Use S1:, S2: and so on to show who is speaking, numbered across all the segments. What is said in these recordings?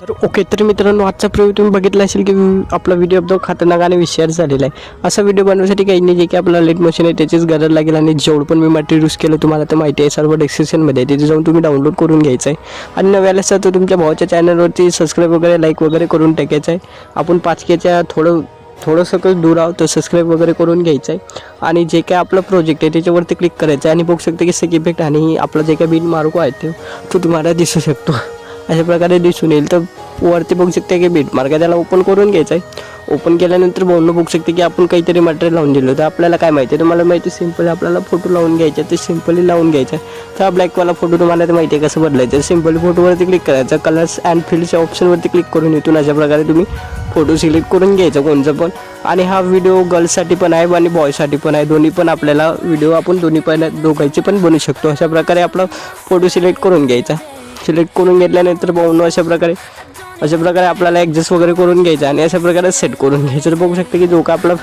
S1: तर ओके तर मित्रांनो आजचा प्रयोग तुम्ही बघितला असेल की आपला व्हिडिओ जो खतरनाक आणि विषयार झालेला आहे. असा व्हिडिओ बनवण्यासाठी काही नाही जे की आपला लेट मशीन आहे त्याचीच गरज लागेल आणि जेवढं पण मी मटेरियल यूज केलं तुम्हाला तर माहिती आहे सर्व डिस्क्रिप्शनमध्ये आहे. तिथे जाऊन तुम्ही डाउनलोड करून घ्यायचं आहे. आणि नव्याला असं तर तुमच्या भावाच्या चॅनलवरती सबस्क्राईब वगैरे लाईक वगैरे करून टाकायचं आहे. आपण पाच केच्या थोडं थोडंसं दूर आहोत तर सबस्क्राईब वगैरे करून घ्यायचं आहे. आणि जे काय आपलं प्रोजेक्ट आहे त्याच्यावरती क्लिक करायचं आहे. आणि बघू शकतो की सेक इफेक्ट आणि आपला जे काय बिन मार्को आहे तो तुम्हाला दिसू शकतो. अशा प्रकारे दिसून येईल. तर वरती बघू शकते की बीट मार्ग त्याला ओपन करून घ्यायचं आहे. ओपन केल्यानंतर बोलणं बघू शकते की आपण काहीतरी मटेरियल लावून दिलं तर आपल्याला काय माहिती आहे? तुम्हाला माहिती सिम्पली आपल्याला फोटो लावून घ्यायचा ते सिम्पली लावून घ्यायचा तर हा ब्लॅकवाला फोटो तुम्हाला तर माहिती आहे कसं बदलायचं सिम्पली फोटोवरती क्लिक करायचा कलर्स अँड फिल्डच्या ऑप्शनवरती क्लिक करून इथून अशा प्रकारे तुम्ही फोटो सिलेक्ट करून घ्यायचा कोणचं पण. आणि हा व्हिडिओ गर्ल्ससाठी पण आहे आणि बॉयसाठी पण आहे. दोन्ही पण आपल्याला व्हिडिओ आपण दोन्ही पण दोघांचे पण बनवू शकतो. अशा प्रकारे आपला फोटो सिलेक्ट करून घ्यायचा सिलेक्ट करून घेतल्यानंतर पाहून अशा प्रकारे अशा प्रकारे आपल्याला ॲडजस्ट वगैरे करून घ्यायचं आणि अशा प्रकारे सेट करून घ्यायचं. तर बघू शकते की जो का आपला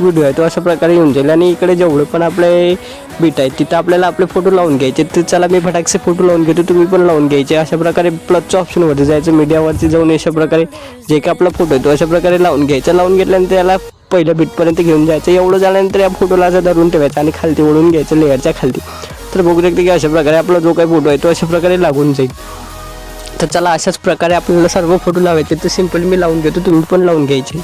S1: व्हिडिओ आहे तो अशा प्रकारे येऊन जाईल आणि इकडे जेवढे पण आपले बीट आहेत तिथं आपल्याला आपले फोटो लावून घ्यायचे. तर चला मी फटाकसे फोटो लावून घेतो तुम्ही पण लावून घ्यायचे. अशा प्रकारे प्लसच्या ऑप्शनवरती जायचं मीडियावरती जाऊन अशा प्रकारे जे काही आपला फोटो आहे तो अशा प्रकारे लावून घ्यायचा. लावून घेतल्यानंतर त्याला पहिल्या बीटपर्यंत घेऊन जायचं. एवढं झाल्यानंतर या फोटोला असं धरून ठेवायचं आणि खालती ओढून घ्यायचं लेअरच्या खालती. तर बघू शकते की अशा प्रकारे आपला जो काही फोटो आहे तो अशा प्रकारे लागून जाईल. तर चला अशाच प्रकारे आपल्याला सर्व फोटो लावायचे तर सिंपल मी लावून घेतो तुम्ही पण लावून घ्यायचे.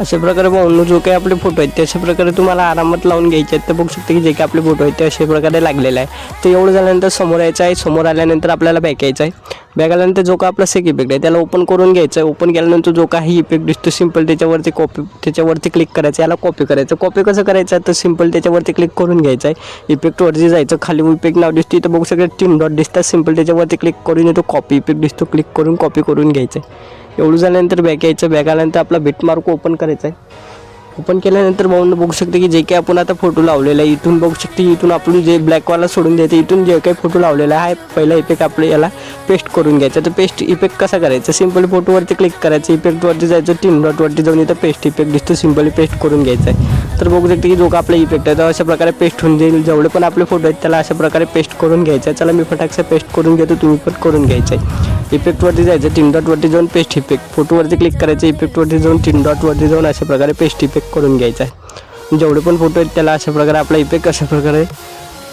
S1: अशा प्रकारे पाहून जो काही आपले फोटो आहेत ते अशा प्रकारे तुम्हाला आरामात लावून घ्यायचे आहेत. तर बघू शकते की जे काही आपले फोटो आहेत ते अशा प्रकारे लागलेले आहे तर एवढं झाल्यानंतर समोर यायचं आहे. समोर आल्यानंतर आपल्याला बॅक यायचं आहे. बॅक आल्यानंतर जो का आपला सेक इफेक्ट आहे त्याला ओपन करून घ्यायचं आहे. ओपन केल्यानंतर जो काही इफेक्ट दिसतो सिंपल त्याच्यावरती कॉपी त्याच्यावरती क्लिक करायचं याला कॉपी करायचं कॉपी कसं करायचं तर सिंपल त्याच्यावरती क्लिक करून घ्यायचं आहे. इफेक्टवरती जायचं. खाली इफेक्ट नाव दिसते तर बघू शकते तीन डॉट दिसतात. सिंपल त्याच्यावरती क्लिक करून येतो. कॉपी इफेक्ट दिसतो. क्लिक करून कॉपी करून घ्यायचं आहे. एवढं झाल्यानंतर बॅक यायचं बॅक आल्यानंतर आपला बिटमार्क ओपन करायचा आहे. ओपन केल्यानंतर भाऊन बघू शकते की जे काही आपण आता फोटो लावलेला आहे इथून बघू शकते इथून आपण जे ब्लॅकवाला सोडून द्यायचं इथून जे काही फोटो लावलेला आहे पहिला इफेक्ट आपलं याला पेस्ट करून घ्यायचा. तर पेस्ट इफेक्ट कसा करायचा? सिंपल फोटोवरती क्लिक करायचं इफेक्टवरती जायचं तीन डॉटवरती जाऊन इथं पेस्ट इफेक्ट दिसतो सिम्पली पेस्ट करून घ्यायचा आहे. तर बघू शकते की जो का आपला इफेक्ट आहे तर अशा प्रकारे पेस्ट होऊन जाईल. जेवढे पण आपले फोटो आहेत त्याला अशा प्रकारे पेस्ट करून घ्यायचा आहे. चला मी फटाकसा पेस्ट करून घेतो तुम्ही पण करून घ्यायचं आहे. इफेक्टवरती जायचं तीन डॉटवरती जाऊन पेस्ट इफेक्ट फोटोवरती क्लिक करायचं इफेक्टवरती जाऊन टीन डॉटवरती जाऊन अशा प्रकारे पेस्ट इफेक्ट करून घ्यायचा आहे. जेवढे पण फोटो आहेत त्याला अशा प्रकारे आपला इफेक्ट अशा प्रकारे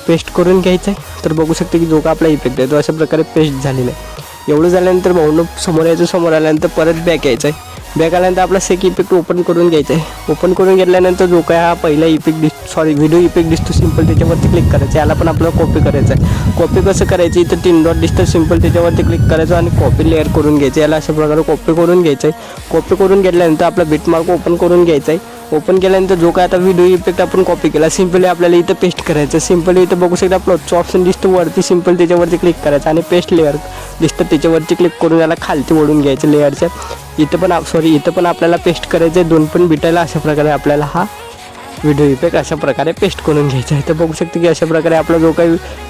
S1: पेस्ट करून घ्यायचा आहे तर बघू शकते की जो का आपला इफेक्ट आहे तो अशा प्रकारे पेस्ट झालेला आहे. एवढं झाल्यानंतर भाऊनं समोर यायचं समोर आल्यानंतर परत बॅक यायचं आहे. बॅग आल्यानंतर आपला सेक इफेक्ट ओपन करून घ्यायचा आहे ओपन करून घेतल्यानंतर जो काय हा पहिला इफेक्ट दिस सॉरी व्हिडिओ इफेक्ट दिसतो सिंपल त्याच्यावरती क्लिक करायचं. याला पण आपल्याला कॉपी करायचं आहे कॉपी कसं करायची? तर तीन डॉट दिसतं सिंपल त्याच्यावरती क्लिक करायचं आणि कॉपी लेअर करून घ्यायचं. याला अशा प्रकारे कॉपी करून घ्यायचं आहे कॉपी करून घेतल्यानंतर आपला बिटमार्क ओपन करून घ्यायचा आहे ओपन केल्यानंतर जो काय आता व्हिडिओ इफेक्ट आपण कॉपी केला सिम्पली आपल्याला इथं पेस्ट करायचं. सिम्पली इथं बघू शकता आपलं ऑप्शन दिसतं. वरती सिंपल त्याच्यावरती क्लिक करायचं आणि पेस्ट लेअर दिसतं. त्याच्यावरती क्लिक करून याला खालती ओढून घ्यायचं लेअरच्या इथं पण सॉरी इथं पण आपल्याला पेस्ट करायचं आहे दोन पण बिटायला अशा प्रकारे आपल्याला हा व्हिडिओ इफेक्ट अशा प्रकारे पेस्ट करून घ्यायचा आहे. तर बघू शकते की अशा प्रकारे आपला जो काही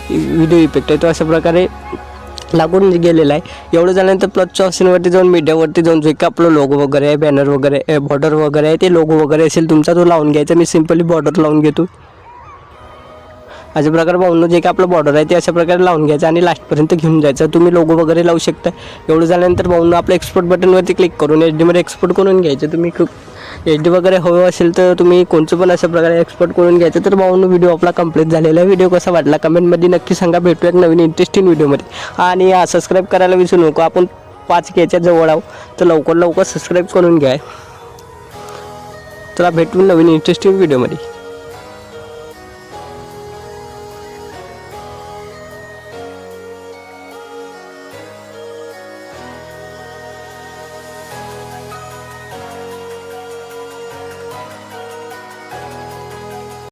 S1: व्हिडिओ इफेक्ट आहे तो अशा प्रकारे लागून गेलेला आहे. एवढं झाल्यानंतर प्लसच्या ऑप्शनवरती जाऊन मीडियावरती जाऊन जे काही आपलं लोगो वगैरे आहे बॅनर वगैरे बॉर्डर वगैरे आहे ते लोगो वगैरे असेल तुमचा तो लावून घ्यायचा. मी सिम्पली बॉर्डर लावून घेतो. अशा प्रकारे पाहून जे काही आपलं बॉर्डर आहे ते अशा प्रकारे लावून घ्यायचं आणि लास्टपर्यंत घेऊन जायचं. तुम्ही लोगो वगैरे लावू शकता. एवढं झाल्यानंतर पाहून आपलं एक्सपोर्ट बटनवरती क्लिक करून एच डीमध्ये एक्सपोर्ट करून घ्यायचं. तुम्ही खूप एच डी वगैरे हवं असेल तर तुम्ही कोणचं पण अशा प्रकारे एक्सपोर्ट करून घ्यायचं. तर भाऊन व्हिडिओ आपला कंप्लीट झालेला आहे. व्हिडिओ कसा वाटला कमेंटमध्ये नक्की सांगा. भेटूया एक नवीन इंटरेस्टिंग व्हिडिओमध्ये आणि सबस्क्राईब करायला विसरू नको. आपण पाच केच्या जवळ आहो तर लवकर लवकर सबस्क्राईब करून घ्या. चला भेटू नवीन इंटरेस्टिंग व्हिडिओमध्ये